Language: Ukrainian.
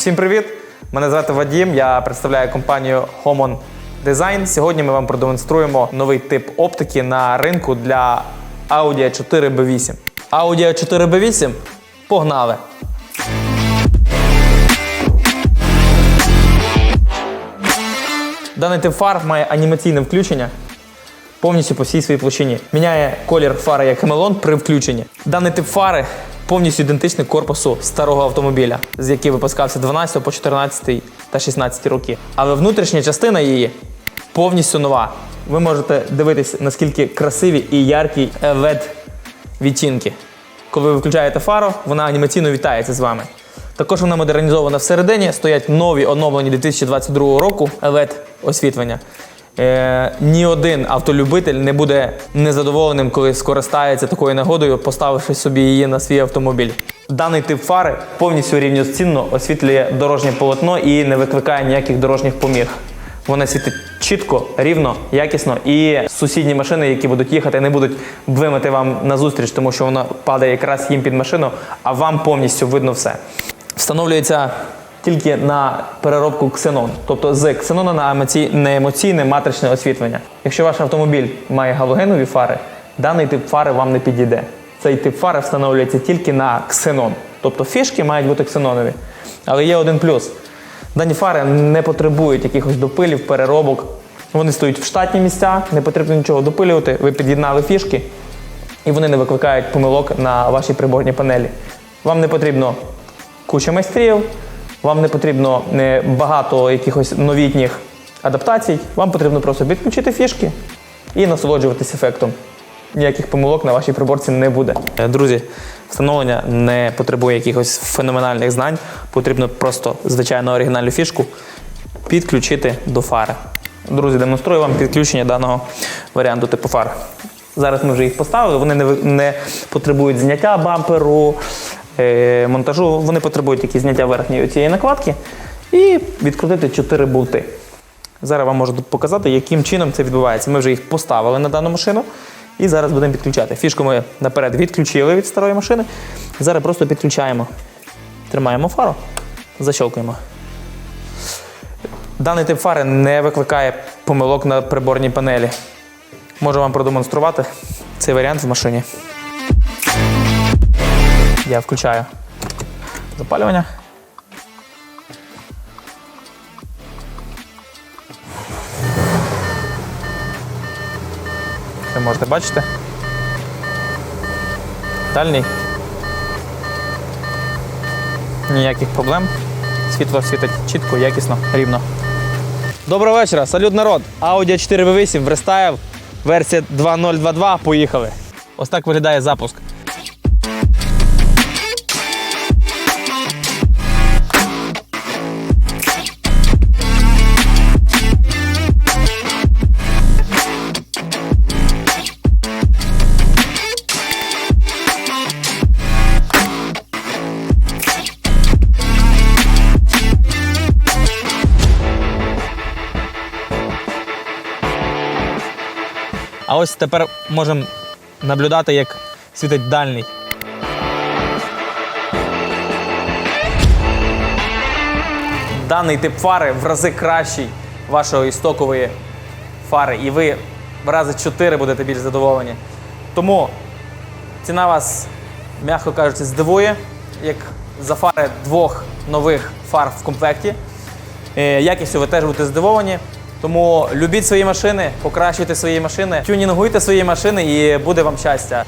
Всім привіт! Мене звати Вадім. Я представляю компанію Homon Design. Сьогодні ми вам продемонструємо новий тип оптики на ринку для Audi 4B8. Audi 4B8 погнали! Даний тип фар має анімаційне включення повністю по всій своїй площині. Міняє колір фари як хамелеон при включенні. Даний тип фари повністю ідентичний корпусу старого автомобіля, з який випускався 12 по 14 та 16 роки. Але внутрішня частина її повністю нова. Ви можете дивитись, наскільки красиві і яркі LED відтінки. Коли ви включаєте фару, вона анімаційно вітається з вами. Також вона модернізована всередині, стоять нові оновлені 2022 року LED освітлення. Е, ні один автолюбитель не буде незадоволеним, коли скористається такою нагодою, поставивши собі її на свій автомобіль. Даний тип фари повністю рівноцінно освітлює дорожнє полотно і не викликає ніяких дорожніх поміг. Вона світить чітко, рівно, якісно, і сусідні машини, які будуть їхати, не будуть вимити вам назустріч, тому що вона падає якраз їм під машину, а вам повністю видно все. Встановлюється тільки на переробку ксенон, тобто з ксенона на емоці... на емоційне матричне освітлення. Якщо ваш автомобіль має галогенові фари, даний тип фари вам не підійде. Цей тип фари встановлюється тільки на ксенон. Тобто фішки мають бути ксенонові. Але є один плюс. Дані фари не потребують якихось допилів, переробок. Вони стоять в штатні місця, не потрібно нічого допилювати. Ви під'єднали фішки, і вони не викликають помилок на вашій приборній панелі. Вам не потрібно куча майстрів, вам не потрібно е, багато якихось новітніх адаптацій. Вам потрібно просто підключити фішки і насолоджуватись ефектом. Ніяких помилок на вашій приборці не буде. Е, Друзі, встановлення не потребує якихось феноменальних знань. Потрібно просто звичайну оригінальну фішку підключити до фари. Друзі, демонструю вам підключення даного варіанту типу фар. Зараз ми вже їх поставили, вони не, не потребують зняття бамперу, монтажу, вони потребують тільки зняття верхньої цієї накладки і відкрутити 4 болти. Зараз вам можу показати, яким чином це відбувається. Ми вже їх поставили на дану машину і зараз будемо підключати. Фішку ми наперед відключили від старої машини. Зараз просто підключаємо. Тримаємо фару, защелкуємо. Даний тип фари не викликає помилок на приборній панелі. Можу вам продемонструвати цей варіант в машині. Я включаю запалювання. Ви можете бачити. Дальній. Ніяких проблем. Світло світить чітко, якісно, рівно. Доброго вечора, салют народ! Audi 4V8 в версія 2.022. Поїхали. Ось так виглядає запуск. А ось тепер можемо наблюдати, як світить дальній. Даний тип фари в рази кращий вашої стокової фари, і ви в рази 4 будете більш задоволені. Тому ціна вас, м'яко кажучи, здивує, як за фари двох нових фар в комплекті. Е, Якістю ви теж будете здивовані. Тому любіть свої машини, покращуйте свої машини, тюнінгуйте свої машини і буде вам щастя.